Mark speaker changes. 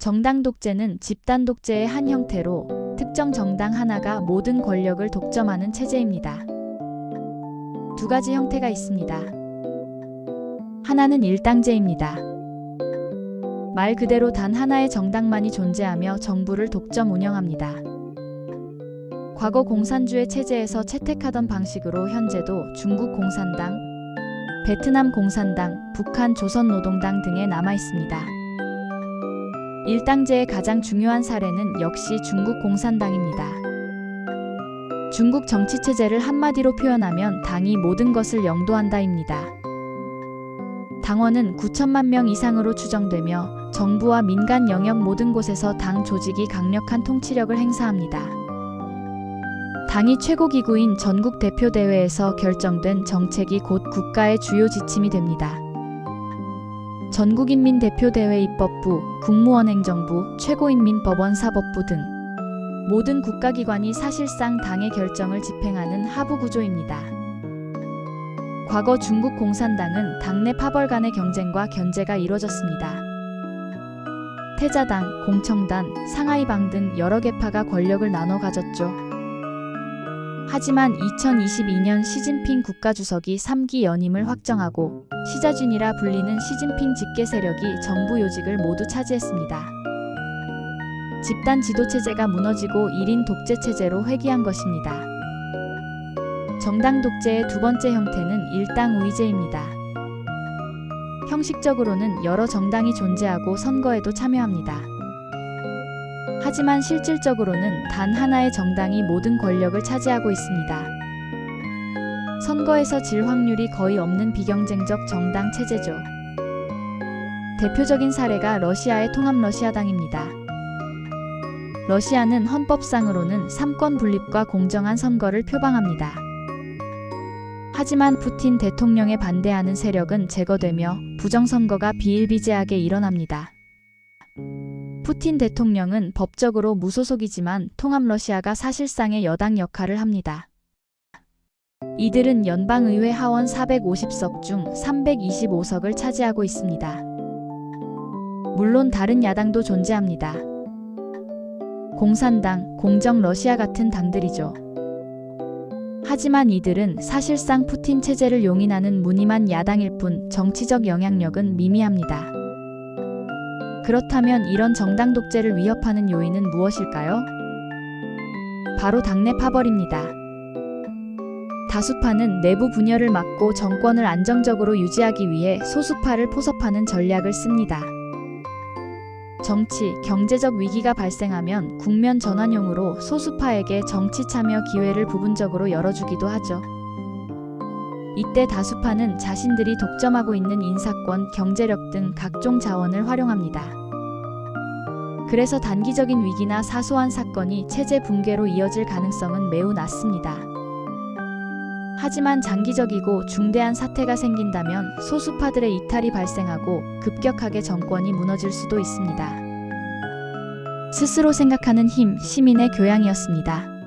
Speaker 1: 정당 독재는 집단 독재의 한 형태로 특정 정당 하나가 모든 권력을 독점하는 체제입니다. 두 가지 형태가 있습니다. 하나는 일당제입니다. 말 그대로 단 하나의 정당만이 존재하며 정부를 독점 운영합니다. 과거 공산주의 체제에서 채택하던 방식으로 현재도 중국 공산당, 베트남 공산당, 북한 조선노동당 등에 남아 있습니다. 일당제의 가장 중요한 사례는 역시 중국 공산당입니다. 중국 정치 체제를 한마디로 표현하면 당이 모든 것을 영도한다입니다. 당원은 9천만 명 이상으로 추정되며 정부와 민간 영역 모든 곳에서 당 조직이 강력한 통치력을 행사합니다. 당이 최고 기구인 전국 대표 대회에서 결정된 정책이 곧 국가의 주요 지침이 됩니다. 전국인민대표대회 입법부, 국무원행정부, 최고인민법원 사법부 등 모든 국가기관이 사실상 당의 결정을 집행하는 하부 구조입니다. 과거 중국 공산당은 당내 파벌 간의 경쟁과 견제가 이루어졌습니다. 태자당, 공청단, 상하이방 등 여러 계파가 권력을 나눠 가졌죠. 하지만 2022년 시진핑 국가주석이 3기 연임을 확정하고 시자준이라 불리는 시진핑 직계 세력이 정부 요직을 모두 차지했습니다. 집단 지도체제가 무너지고 1인 독재체제로 회귀한 것입니다. 정당 독재의 두 번째 형태는 일당 우위제입니다. 형식적으로는 여러 정당이 존재하고 선거에도 참여합니다. 하지만 실질적으로는 단 하나의 정당이 모든 권력을 차지하고 있습니다. 선거에서 질 확률이 거의 없는 비경쟁적 정당 체제죠. 대표적인 사례가 러시아의 통합 러시아당입니다. 러시아는 헌법상으로는 삼권 분립과 공정한 선거를 표방합니다. 하지만 푸틴 대통령에 반대하는 세력은 제거되며 부정선거가 비일비재하게 일어납니다. 푸틴 대통령은 법적으로 무소속이지만 통합 러시아가 사실상의 여당 역할을 합니다. 이들은 연방의회 하원 450석 중 325석을 차지하고 있습니다. 물론 다른 야당도 존재합니다. 공산당, 공정 러시아 같은 당들이죠. 하지만 이들은 사실상 푸틴 체제를 용인하는 무늬만 야당일 뿐 정치적 영향력은 미미합니다. 그렇다면 이런 정당 독재를 위협하는 요인은 무엇일까요? 바로 당내 파벌입니다. 다수파는 내부 분열을 막고 정권을 안정적으로 유지하기 위해 소수파를 포섭하는 전략을 씁니다. 정치, 경제적 위기가 발생하면 국면 전환용으로 소수파에게 정치 참여 기회를 부분적으로 열어주기도 하죠. 이때 다수파는 자신들이 독점하고 있는 인사권, 경제력 등 각종 자원을 활용합니다. 그래서 단기적인 위기나 사소한 사건이 체제 붕괴로 이어질 가능성은 매우 낮습니다. 하지만 장기적이고 중대한 사태가 생긴다면 소수파들의 이탈이 발생하고 급격하게 정권이 무너질 수도 있습니다. 스스로 생각하는 힘, 시민의 교양이었습니다.